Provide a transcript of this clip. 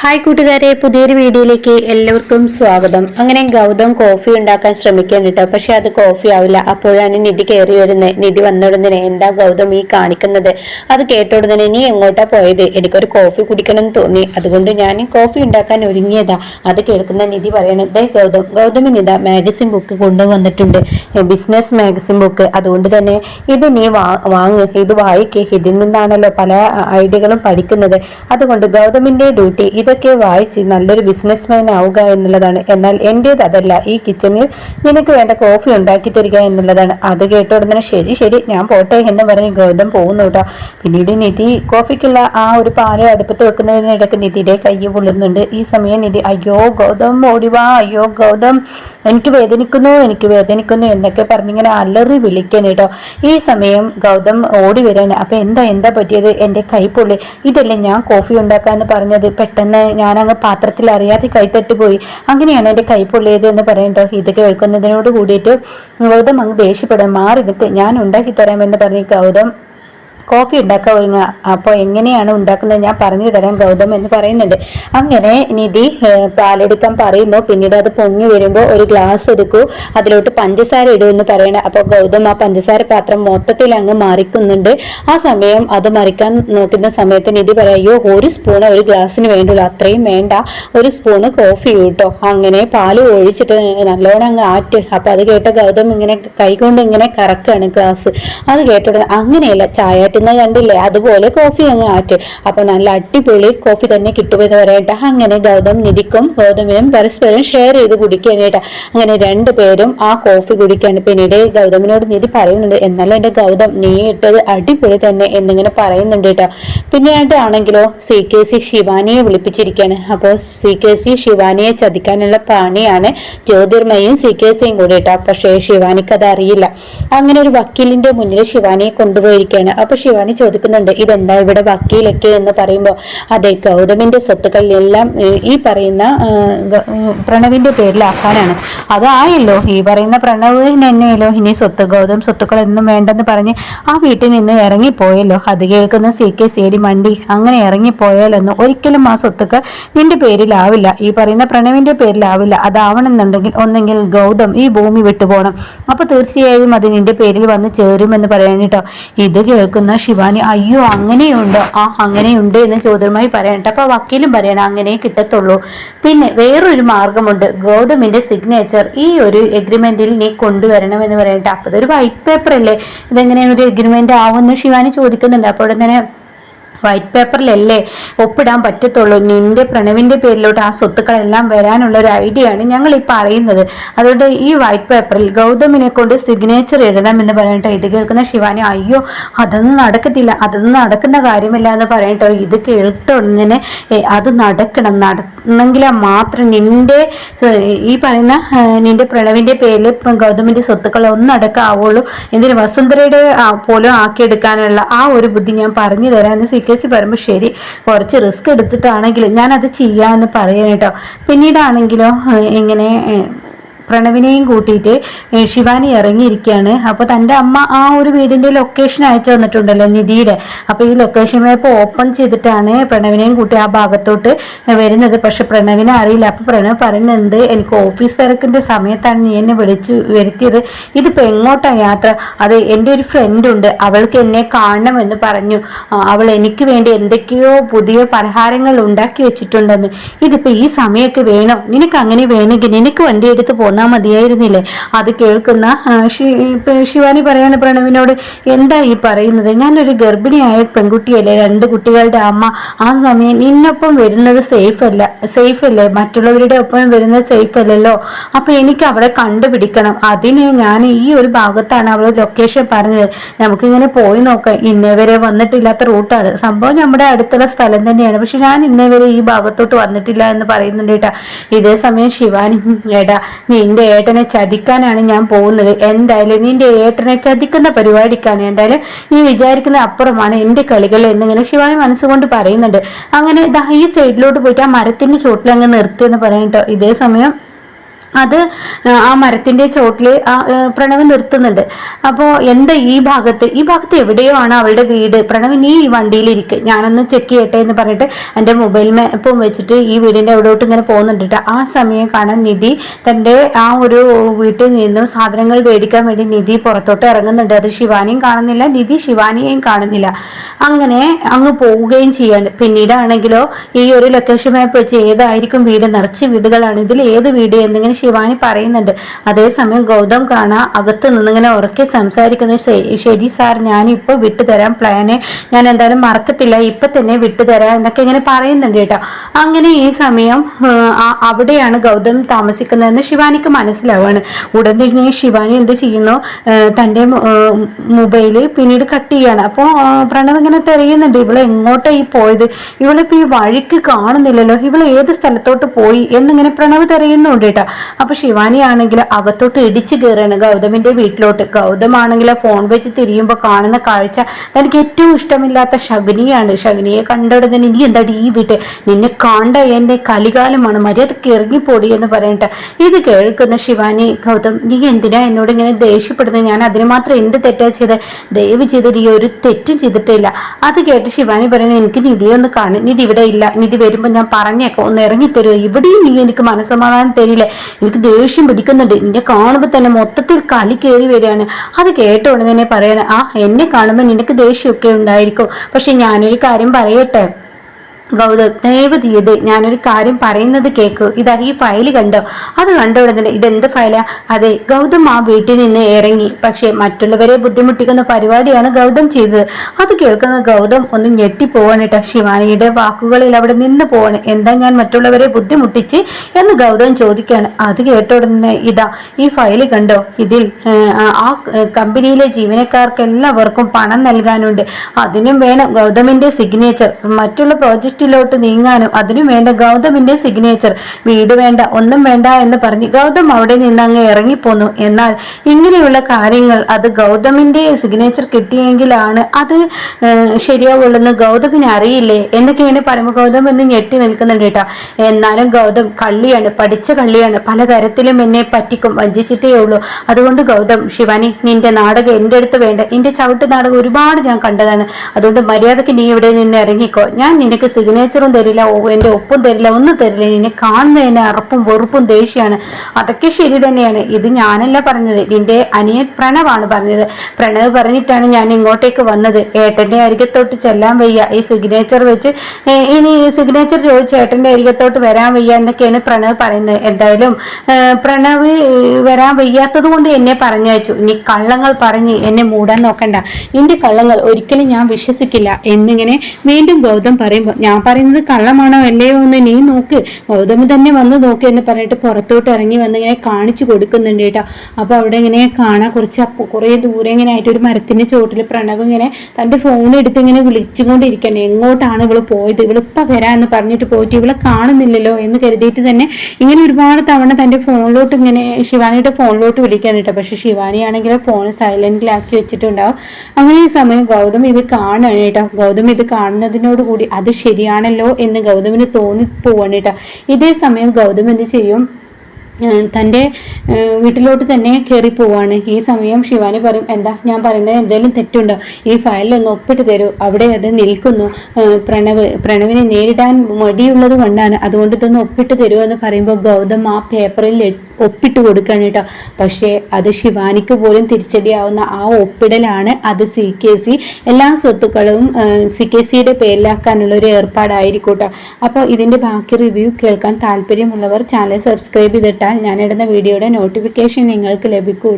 Hi കൂട്ടുകാരെ പുതിയൊരു വീഡിയോയിലേക്ക് എല്ലാവർക്കും സ്വാഗതം. അങ്ങനെ ഗൗതം കോഫി ഉണ്ടാക്കാൻ ശ്രമിക്കാൻ കേട്ടോ. പക്ഷെ അത് കോഫി ആവില്ല. അപ്പോഴാണ് നിധി കയറി വരുന്നത് നിധി വന്നോടുന്നതിന് എന്താ ഗൗതം ഈ കാണിക്കുന്നത്? അത് കേട്ടോടുന്നതിന് നീ എങ്ങോട്ടാ പോയത്? എനിക്കൊരു കോഫി കുടിക്കണം എന്ന് തോന്നി. അതുകൊണ്ട് ഞാൻ കോഫി ഉണ്ടാക്കാൻ ഒരുങ്ങിയതാ. അത് കേൾക്കുന്ന നിധി പറയണത് ഗൗതം ഗൗതമിന് ഇതാ മാഗസിൻ ബുക്ക് കൊണ്ടുവന്നിട്ടുണ്ട്. ബിസിനസ് മാഗസിൻ ബുക്ക് അതുകൊണ്ട് തന്നെ ഇത് നീ വാങ്ങ്. ഇത് വായിക്കേ. ഇതിൽ നിന്നാണല്ലോ പല ഐഡിയകളും പഠിക്കുന്നത്. അതുകൊണ്ട് ഗൗതമിന്റെ ഡ്യൂട്ടി ഇതൊക്കെ വായിച്ച് നല്ലൊരു ബിസിനസ്മാൻ ആവുക എന്നുള്ളതാണ്. എന്നാൽ എന്റേത് അതല്ല ഈ കിച്ചണിൽ നിനക്ക് വേണ്ട കോഫി ഉണ്ടാക്കി തരിക എന്നുള്ളതാണ്. അത് കേട്ട ഉടനെ ശരി ശരി ഞാൻ പോട്ടെ എന്ന് പറഞ്ഞ് ഗൗതം പോകുന്നു കേട്ടോ. പിന്നീട് നിധി കോഫിക്കുള്ള ആ ഒരു പാൽ അടുപ്പത്ത് വെക്കുന്നതിനിടയ്ക്ക് നിധിയുടെ കൈ പൊള്ളുന്നുണ്ട്. ഈ സമയം നിധി അയ്യോ ഗൗതം ഓടിവാ അയ്യോ ഗൗതം എനിക്ക് വേദനിക്കുന്നു എനിക്ക് വേദനിക്കുന്നു എന്നൊക്കെ പറഞ്ഞിങ്ങനെ അലറി വിളിക്കാൻ കേട്ടോ. ഈ സമയം ഗൗതം ഓടി വരാൻ അപ്പൊ എന്താ എന്താ പറ്റിയത്? എന്റെ കൈ പൊള്ളി. ഇതല്ലേ ഞാൻ കോഫി ഉണ്ടാക്കാന്ന് പറഞ്ഞത്. പെട്ടെന്ന് ഞാനങ്ങ് പാത്രത്തിൽ അറിയാതെ കൈത്തട്ടി പോയി. അങ്ങനെയാണ് എന്റെ കൈ പൊള്ളിയത്? എന്ന് പറയണ്ടോ? ഇത് കേൾക്കുന്നതിനോട് കൂടിയിട്ട് ഗൗതം അങ്ങ് ദേഷ്യപ്പെടാൻ മാറി നിൽക്ക് ഞാൻ ഉണ്ടാക്കി തരാമെന്ന് പറഞ്ഞ് ഗൗതം കോഫി ഉണ്ടാക്കാൻ ഒരുങ്ങുക അപ്പോൾ എങ്ങനെയാണ് ഉണ്ടാക്കുന്നത്? ഞാൻ പറഞ്ഞു തരാം ഗൗതം എന്ന് പറയുന്നുണ്ട്. അങ്ങനെ നിധി പാലെടുക്കാൻ പറയുന്നു. പിന്നീട് അത് പൊങ്ങി വരുമ്പോൾ ഒരു ഗ്ലാസ് എടുക്കൂ. അതിലോട്ട് പഞ്ചസാര ഇടൂ എന്ന് പറയണേ. അപ്പോൾ ഗൗതം ആ പഞ്ചസാര പാത്രം മൊത്തത്തിൽ അങ്ങ് മറിക്കുന്നുണ്ട്. ആ സമയം അത് മറിക്കാൻ നോക്കുന്ന സമയത്ത് നിധി പറയോ ഒരു സ്പൂൺ ഒരു ഗ്ലാസ്സിന് വേണ്ടുള്ളൂ അത്രയും വേണ്ട. ഒരു സ്പൂണ് കോഫി കേട്ടോ അങ്ങനെ പാൽ ഒഴിച്ചിട്ട് നല്ലോണം അങ്ങ് ആറ്റ്. അപ്പോൾ അത് കേട്ട ഗൗതം ഇങ്ങനെ കൈകൊണ്ട് ഇങ്ങനെ കറക്കാണ് ഗ്ലാസ് അത് കേട്ടോ അങ്ങനെയല്ല. ചായയാറ്റുന്നത് കണ്ടില്ലേ? അതുപോലെ കോഫി അങ്ങ് ആറ്റ്. അപ്പൊ നല്ല അടിപൊളി കോഫി തന്നെ കിട്ടുമെന്ന് പറയട്ടെ അങ്ങനെ ഗൗതം നിധിക്കും ഗൗതമിനും പരസ്പരം ഷെയർ ചെയ്ത് കുടിക്കാനായിട്ട് അങ്ങനെ രണ്ടുപേരും ആ കോഫി കുടിക്കാണ്. പിന്നീട് ഗൗതമിനോട് നിധി പറയുന്നുണ്ട് എന്നാലും എന്റെ ഗൗതം നീ ഇട്ടത് അടിപൊളി തന്നെ എന്നിങ്ങനെ പറയുന്നുണ്ട് കേട്ടോ. പിന്നീട് ആണെങ്കിലോ സി കെ സി ശിവാനിയെ വിളിപ്പിച്ചിരിക്കുകയാണ് അപ്പോൾ സി കെ സി ശിവാനിയെ ചതിക്കാനുള്ള പണിയാണ് ജ്യോതിർമയും സി കെ സിയും കൂടി കേട്ടോ. പക്ഷേ ശിവാനിക്ക് അത് അറിയില്ല. അങ്ങനെ ഒരു വക്കീലിന്റെ മുന്നിൽ ശിവാനിയെ കൊണ്ടുപോയിരിക്കുകയാണ്. അപ്പൊ ശിവാനി ചോദിക്കുന്നുണ്ട് ഇതെന്താ ഇവിടെ വക്കീലൊക്കെ എന്ന് പറയുമ്പോൾ അതെ ഗൗതമിന്റെ സ്വത്തുക്കളിലെല്ലാം ഈ പറയുന്ന പ്രണവിന്റെ പേരിൽ ആക്കാനാണ്. അതായല്ലോ ഈ പറയുന്ന പ്രണവിന് എന്നെയല്ലോ ഇനി സ്വത്ത് ഗൗതം സ്വത്തുക്കളൊന്നും വേണ്ടെന്ന് പറഞ്ഞ് ആ വീട്ടിൽ നിന്ന് ഇറങ്ങിപ്പോയല്ലോ. അത് കേൾക്കുന്ന സി കെ സേടി മണ്ടി അങ്ങനെ ഇറങ്ങിപ്പോയാലൊന്നും ഒരിക്കലും ആ സ്വത്തുക്കൾ നിന്റെ പേരിലാവില്ല. ഈ പറയുന്ന പ്രണവിന്റെ പേരിലാവില്ല. അതാവണമെന്നുണ്ടെങ്കിൽ ഒന്നെങ്കിൽ ഗൗതം ഈ ഭൂമി വിട്ടുപോകണം അപ്പൊ തീർച്ചയായും അത് നിന്റെ പേരിൽ വന്ന് ചേരുമെന്ന് പറയാനിട്ടോ ഇത് കേൾക്കുന്ന ശിവാനി അയ്യോ അങ്ങനെയുണ്ടോ? ആ അങ്ങനെയുണ്ട് എന്ന് ചോദ്യമായി പറയണ്ട. അപ്പൊ വക്കീലും പറയണം അങ്ങനെ കിട്ടത്തുള്ളൂ പിന്നെ വേറൊരു മാർഗമുണ്ട്. ഗൗതമിന്റെ സിഗ്നേച്ചർ ഈ ഒരു എഗ്രിമെന്റിൽ നീ കൊണ്ടുവരണം എന്ന് പറയട്ടെ അപ്പൊ ഇതൊരു വൈറ്റ് പേപ്പർ അല്ലേ? ഇതെങ്ങനെയാണ് ഒരു എഗ്രിമെന്റ് ആവുമെന്ന് ശിവാനി ചോദിക്കുന്നുണ്ട്. അപ്പോൾ തന്നെ വൈറ്റ് പേപ്പറിലല്ലേ ഒപ്പിടാൻ പറ്റത്തുള്ളൂ. നിന്റെ പ്രണവിന്റെ പേരിലോട്ട് ആ സ്വത്തുക്കളെല്ലാം വരാനുള്ള ഒരു ഐഡിയ ആണ് ഞങ്ങൾ ഈ പറയുന്നത്. അതുകൊണ്ട് ഈ വൈറ്റ് പേപ്പറിൽ ഗൗതമിനെ കൊണ്ട് സിഗ്നേച്ചർ ഇടണം എന്ന് പറയട്ടോ ഇത് കേൾക്കുന്ന ശിവാനി അയ്യോ അതൊന്നും നടക്കത്തില്ല. അതൊന്നും നടക്കുന്ന കാര്യമില്ല എന്ന് പറയട്ടോ ഇത് കേട്ടോടനെ അത് നടക്കണം. നടന്നെങ്കിൽ മാത്രം നിന്റെ ഈ പറയുന്ന നിന്റെ പ്രണവിന്റെ പേരിൽ ഗൗതമിന്റെ സ്വത്തുക്കൾ ഒന്നും അടക്കാവുള്ളൂ എന്തിന് വസുന്ധരയുടെ പോലും ആക്കിയെടുക്കാനുള്ള ആ ഒരു ബുദ്ധി ഞാൻ പറഞ്ഞു തരാം എന്ന് സി കെ സി പറയുമ്പോൾ ശരി കുറച്ച് റിസ്ക് എടുത്തിട്ടാണെങ്കിലും ഞാനത് ചെയ്യാമെന്ന് പറയാൻ കേട്ടോ. പിന്നീടാണെങ്കിലോ ഇങ്ങനെ പ്രണവിനെയും കൂട്ടിയിട്ട് ശിവാനി ഇറങ്ങിയിരിക്കുകയാണ്. അപ്പോൾ തന്റെ അമ്മ ആ ഒരു വീടിന്റെ ലൊക്കേഷൻ അയച്ചു തന്നിട്ടുണ്ടല്ലോ നിധിയുടെ. അപ്പോൾ ഈ ലൊക്കേഷൻ മാപ്പ് ഓപ്പൺ ചെയ്തിട്ടാണ് പ്രണവിനെയും കൂട്ടി ആ ഭാഗത്തോട്ട് വരുന്നത്. പക്ഷെ പ്രണവിനെ അറിയില്ല. അപ്പോൾ പ്രണവ് പറയുന്നുണ്ട് എനിക്ക് ഓഫീസ് തിരക്കിന്റെ സമയത്താണ് നീ എന്നെ വിളിച്ചു വരുത്തിയത്. ഇതിപ്പോൾ എങ്ങോട്ടാണ് യാത്ര? അത് എന്റെ ഒരു ഫ്രണ്ട് ഉണ്ട്. അവൾക്ക് എന്നെ കാണണം എന്ന് പറഞ്ഞു അവൾ എനിക്ക് വേണ്ടി എന്തൊക്കെയോ പുതിയ പലഹാരങ്ങൾ ഉണ്ടാക്കി വെച്ചിട്ടുണ്ടെന്ന്. ഇതിപ്പോൾ ഈ സമയമൊക്കെ വേണം. നിനക്ക് അങ്ങനെ വേണമെങ്കിൽ നിനക്ക് വണ്ടി എടുത്ത് പോന്നാൽ മതിയായിരുന്നില്ലേ? അത് കേൾക്കുന്ന ശിവാനി പറയാണ് പ്രണവിനോട് എന്താ ഈ പറയുന്നത്? ഞാനൊരു ഗർഭിണിയായ പെൺകുട്ടിയല്ലേ രണ്ട് കുട്ടികളുടെ അമ്മ. ആ സമയം നിന്നൊപ്പം വരുന്നത് സേഫ് അല്ല സേഫ് അല്ലേ? മറ്റുള്ളവരുടെ ഒപ്പം വരുന്നത് സേഫ് അല്ലല്ലോ. അപ്പൊ എനിക്ക് അവളെ കണ്ടുപിടിക്കണം. അതിന് ഞാൻ ഈ ഒരു ഭാഗത്താണ് അവൾ ലൊക്കേഷൻ പറഞ്ഞത്. നമുക്കിങ്ങനെ പോയി നോക്കാം. ഇന്നേ വരെ വന്നിട്ടില്ലാത്ത റൂട്ടാണ് സംഭവം നമ്മുടെ അടുത്തുള്ള സ്ഥലം തന്നെയാണ്. പക്ഷെ ഞാൻ ഇന്നേ വരെ ഈ ഭാഗത്തോട്ട് വന്നിട്ടില്ല എന്ന് പറയുന്നുണ്ട് കേട്ടാ. ഇതേ സമയം ശിവാനി ഏടാ ഏട്ടാ നിന്റെ ഏട്ടനെ ചതിക്കാനാണ് ഞാൻ പോകുന്നത്. എന്തായാലും നിന്റെ ഏട്ടനെ ചതിക്കുന്ന പരിപാടിക്കാണ്. എന്തായാലും നീ വിചാരിക്കുന്ന അപ്പുറമാണ് എന്റെ കളികൾ എന്നിങ്ങനെ ശിവാനി മനസ്സുകൊണ്ട് പറയുന്നുണ്ട്. അങ്ങനെ ദാ ഈ സൈഡിലോട്ട് പോയിട്ട് ആ മരത്തിന്റെ ചോട്ടിൽ അങ്ങ് നിർത്തിയെന്ന് കേട്ടോ ഇതേ സമയം അത് ആ മരത്തിന്റെ ചോട്ടിൽ ആ പ്രണവ് നിർത്തുന്നുണ്ട്. അപ്പോ എന്താ ഈ ഭാഗത്ത്? ഈ ഭാഗത്ത് എവിടെയോ ആണ് അവളുടെ വീട്. പ്രണവ് നീ ഈ വണ്ടിയിൽ ഞാനൊന്ന് ചെക്ക് ചെയ്യട്ടെ എന്ന് പറഞ്ഞിട്ട് എന്റെ മൊബൈൽ മാപ്പും വെച്ചിട്ട് ഈ വീടിന്റെ എവിടോട്ട് ഇങ്ങനെ പോകുന്നുണ്ട് ആ സമയം കാണാൻ നിധി തന്റെ ആ ഒരു വീട്ടിൽ നിന്നും സാധനങ്ങൾ മേടിക്കാൻ വേണ്ടി നിധി പുറത്തോട്ട് ഇറങ്ങുന്നുണ്ട്. അത് ശിവാനിയും കാണുന്നില്ല. നിധി ശിവാനിയെയും കാണുന്നില്ല. അങ്ങനെ അങ്ങ് പോവുകയും ചെയ്യാണ്. പിന്നീടാണെങ്കിലോ ഈ ഒരു ലൊക്കേഷൻ മാപ്പ് വെച്ച് ഏതായിരിക്കും വീട്? നിറച്ച് വീടുകളാണ്. ഇതിൽ ഏത് വീട്? എന്നിങ്ങനെ ശിവാനി പറയുന്നുണ്ട്. അതേസമയം ഗൗതം കാണാ അകത്ത് നിന്നിങ്ങനെ ഉറക്കെ സംസാരിക്കുന്നത് ശരി സാർ ഞാൻ ഇപ്പോൾ വിട്ടുതരാം. പ്ലാനെ ഞാൻ എന്തായാലും മറക്കത്തില്ല. ഇപ്പൊ തന്നെ വിട്ടുതരാം എന്നൊക്കെ ഇങ്ങനെ പറയുന്നുണ്ട് കേട്ടോ. അങ്ങനെ ഈ സമയം അവിടെയാണ് ഗൗതം താമസിക്കുന്നതെന്ന് ശിവാനിക്ക് മനസ്സിലാവാണ്. ഉടൻ തന്നെ ശിവാനി എന്ത് ചെയ്യുന്നു? തന്റെ മൊബൈൽ പിന്നീട് കട്ട് ചെയ്യാണ് അപ്പോൾ പ്രണവ് ഇങ്ങനെ തിരയുന്നുണ്ട്. ഇവളെ എങ്ങോട്ടായി പോയത്? ഇവളിപ്പോ ഈ വഴിക്ക് കാണുന്നില്ലല്ലോ. ഇവൾ ഏത് സ്ഥലത്തോട്ട് പോയി? എന്നിങ്ങനെ പ്രണവ് തെരയുന്നുണ്ട് കേട്ടോ. അപ്പൊ ശിവാനി ആണെങ്കിൽ അകത്തോട്ട് ഇടിച്ചു കയറാണ് ഗൗതമിന്റെ വീട്ടിലോട്ട്. ഗൗതം ആണെങ്കിൽ ഫോൺ വെച്ച് തിരിയുമ്പോൾ കാണുന്ന കാഴ്ച തനിക്ക് ഏറ്റവും ഇഷ്ടമില്ലാത്ത ശകുനിയാണ്. ശകുനിയെ കണ്ടിടുന്നതിന് ഇനി എന്താടി ഈ വീട്ടിൽ നിന്നെ കണ്ട എന്റെ കലികാലമാണ് മര്യാദയ്ക്ക് ഇറങ്ങിപ്പോടി എന്ന് പറയട്ടെ ഇത് കേൾക്കുന്ന ശിവാനി ഗൗതം നീ എന്തിനാ എന്നോട് ഇങ്ങനെ ദേഷ്യപ്പെടുന്നത്? ഞാൻ അതിന് മാത്രം എന്ത് തെറ്റാ ചെയ്ത്? ദയവ് ചെയ്ത് നീ ഒരു തെറ്റും ചെയ്തിട്ടില്ല. അത് കേട്ട് ശിവാനി പറയുന്നത് എനിക്ക് നിധിയെ ഒന്ന് കാണും. നിധി ഇവിടെ ഇല്ല. നിധി വരുമ്പോൾ ഞാൻ പറഞ്ഞേക്കോ. ഒന്ന് ഇറങ്ങിത്തരുമോ ഇവിടെയും നീ എനിക്ക് മനസ്സമാധാനം തരില്ലേ? എനിക്ക് ദേഷ്യം പിടിക്കുന്നുണ്ട്. നിന്നെ കാണുമ്പോൾ തന്നെ മൊത്തത്തിൽ കലി കയറി വരികയാണ്. അത് കേട്ടോണ്ട് തന്നെ പറയണേ ആ എന്നെ കാണുമ്പോൾ നിനക്ക് ദേഷ്യമൊക്കെ ഉണ്ടായിരിക്കും. പക്ഷെ ഞാനൊരു കാര്യം പറയട്ടെ? ഗൗതം ദയവ് ചെയ്ത് ഞാനൊരു കാര്യം പറയുന്നത് കേക്ക്. ഇതാ ഈ ഫയൽ കണ്ടോ? അത് കണ്ടോ ഉടനെ ഇതെന്ത് ഫയലാ അതെ ഗൗതം ആ വീട്ടിൽ നിന്ന് ഇറങ്ങി. പക്ഷേ മറ്റുള്ളവരെ ബുദ്ധിമുട്ടിക്കുന്ന പരിപാടിയാണ് ഗൗതം ചെയ്തത്. അത് കേൾക്കുന്ന ഗൗതം ഒന്ന് ഞെട്ടിപ്പോവാണ് കേട്ടോ ശിവാനിയുടെ വാക്കുകളിൽ അവിടെ നിന്ന് പോവാണ്. എന്താ ഞാൻ മറ്റുള്ളവരെ ബുദ്ധിമുട്ടിച്ച് എന്ന് ഗൗതം ചോദിക്കുകയാണ് അത് കേട്ട ഉടനെ ഇതാ ഈ ഫയൽ കണ്ടോ? ഇതിൽ ആ കമ്പനിയിലെ ജീവനക്കാർക്ക് എല്ലാവർക്കും പണം നൽകാനുണ്ട്. അതിനും വേണം ഗൗതമിന്റെ സിഗ്നേച്ചർ മറ്റുള്ള പ്രോജക്ട് ലിഫ്റ്റിലോട്ട് നീങ്ങാനും അതിനു വേണ്ട ഗൗതമിന്റെ സിഗ്നേച്ചർ വീട് വേണ്ട ഒന്നും വേണ്ട എന്ന് പറഞ്ഞ് ഗൗതം അവിടെ നിന്ന് അങ്ങ് ഇറങ്ങിപ്പോന്നു. എന്നാൽ ഇങ്ങനെയുള്ള കാര്യങ്ങൾ അത് ഗൗതമിന്റെ സിഗ്നേച്ചർ കിട്ടിയെങ്കിലാണ് അത് ശരിയാവുള്ളെന്ന് ഗൗതമിന് അറിയില്ലേ? എന്നൊക്കെ എന്നൊക്കെയാണ് പരമഗൗതം എന്ന് ഞെട്ടി നിൽക്കുന്നുണ്ട് കേട്ടോ. എന്നാലും ഗൗതം കള്ളിയാണ് പഠിച്ച കള്ളിയാണ്. പലതരത്തിലും എന്നെ പറ്റിക്കും വഞ്ചിച്ചിട്ടേ ഉള്ളൂ. അതുകൊണ്ട് ഗൗതം ശിവാനി നിന്റെ നാടകം എന്റെ അടുത്ത് വേണ്ട. നിന്റെ ചവിട്ട് നാടകം ഒരുപാട് ഞാൻ കണ്ടതാണ്. അതുകൊണ്ട് മര്യാദയ്ക്ക് നീ ഇവിടെ നിന്ന് ഇറങ്ങിക്കോ. ഞാൻ നിനക്ക് സിഗ്നേച്ചറും തരില്ല എന്റെ ഒപ്പും തരില്ല ഒന്നും തരില്ല. നിന്നെ കാണുന്നതിന് അറപ്പും വെറുപ്പും ദേഷ്യമാണ്. അതൊക്കെ ശരി തന്നെയാണ്. ഇത് ഞാനല്ല പറഞ്ഞത്. നിന്റെ അനിയൻ പ്രണവാണ് പറഞ്ഞത്. പ്രണവ് പറഞ്ഞിട്ടാണ് ഞാൻ ഇങ്ങോട്ടേക്ക് വന്നത്. ഏട്ടന്റെ അരികത്തോട്ട് ചെല്ലാൻ വയ്യ. ഈ സിഗ്നേച്ചർ വെച്ച് ഇനി ഈ സിഗ്നേച്ചർ ചോദിച്ച് ഏട്ടന്റെ അരികത്തോട്ട് വരാൻ വയ്യ എന്നൊക്കെയാണ് പ്രണവ് പറയുന്നത്. എന്തായാലും പ്രണവ് വരാൻ വയ്യാത്തത് കൊണ്ട് എന്നെ പറഞ്ഞയച്ചു. ഇനി കള്ളങ്ങൾ പറഞ്ഞ് എന്നെ മൂടാൻ നോക്കണ്ട. നിന്റെ കള്ളങ്ങൾ ഒരിക്കലും ഞാൻ വിശ്വസിക്കില്ല എന്നിങ്ങനെ വീണ്ടും ഗൗതം പറയുമ്പോൾ ഞാൻ പറയുന്നത് കള്ളമാണോ അല്ലയോ എന്ന് നീ നോക്ക്. ഗൗതമ തന്നെ വന്ന് നോക്ക് എന്ന് പറഞ്ഞിട്ട് പുറത്തോട്ട് ഇറങ്ങി വന്ന് ഇങ്ങനെ കാണിച്ചു കൊടുക്കുന്നുണ്ട് കേട്ടോ. അപ്പോൾ അവിടെ ഇങ്ങനെ കാണാൻ കുറച്ച് കുറേ ദൂരെ ഇങ്ങനെ ആയിട്ട് ഒരു മരത്തിന്റെ ചോട്ടിൽ പ്രണവ് ഇങ്ങനെ തന്റെ ഫോൺ എടുത്ത് ഇങ്ങനെ വിളിച്ചുകൊണ്ടിരിക്കണേ എങ്ങോട്ടാണ് ഇവൾ പോയത്? ഇവളിപ്പ വരാന്ന് പറഞ്ഞിട്ട് പോയിട്ട് ഇവളെ കാണുന്നില്ലല്ലോ എന്ന് കരുതിയിട്ട് തന്നെ ഇങ്ങനെ ഒരുപാട് തവണ തന്റെ ഫോണിലോട്ട് ഇങ്ങനെ ശിവാനിയുടെ ഫോണിലോട്ട് വിളിക്കാൻ കേട്ടോ. പക്ഷേ ശിവാനി ആണെങ്കിൽ ഫോൺ സൈലന്റിലാക്കി വെച്ചിട്ടുണ്ടാവും. അങ്ങനെ ഈ സമയം ഗൗതം ഇത് കാണുകയാണ് കേട്ടോ. ഗൗതം ഇത് കാണുന്നതിനോട് കൂടി അത് ശരി ശരിയാണല്ലോ എന്ന് ഗൗതമിന് തോന്നിപ്പോവാണ് കേട്ടോ. ഇതേ സമയം ഗൗതം എന്ത് ചെയ്യും? തന്റെ വീട്ടിലോട്ട് തന്നെ കയറി പോവാണ്. ഈ സമയം ശിവാനി പറയും എന്താ ഞാൻ പറയുന്നത് എന്തെങ്കിലും തെറ്റുണ്ടോ? ഈ ഫയലിലൊന്ന് ഒപ്പിട്ട് തരൂ. അവിടെ അത് നിൽക്കുന്നു. പ്രണവ് പ്രണവിനെ നേരിടാൻ മടിയുള്ളത് കൊണ്ടാണ്. അതുകൊണ്ട് ഇതൊന്ന് ഒപ്പിട്ട് തരുമോ എന്ന് പറയുമ്പോൾ ഗൗതം ആ പേപ്പറിൽ ഒപ്പിട്ട് കൊടുക്കുകയാണ് കേട്ടോ. പക്ഷേ അത് ശിവാനിക്ക് പോലും തിരിച്ചടിയാവുന്ന ആ ഒപ്പിടലാണ് അത് സി കെ സി എല്ലാ സ്വത്തുക്കളും സി കെ സിയുടെ പേരിലാക്കാനുള്ള ഒരു ഏർപ്പാടായിരിക്കൂട്ടോ അപ്പോൾ ഇതിന്റെ ബാക്കി റിവ്യൂ കേൾക്കാൻ താല്പര്യമുള്ളവർ ചാനൽ സബ്സ്ക്രൈബ് ചെയ്തിട്ടാൽ ഞാനിടുന്ന വീഡിയോയുടെ നോട്ടിഫിക്കേഷൻ നിങ്ങൾക്ക് ലഭിക്കും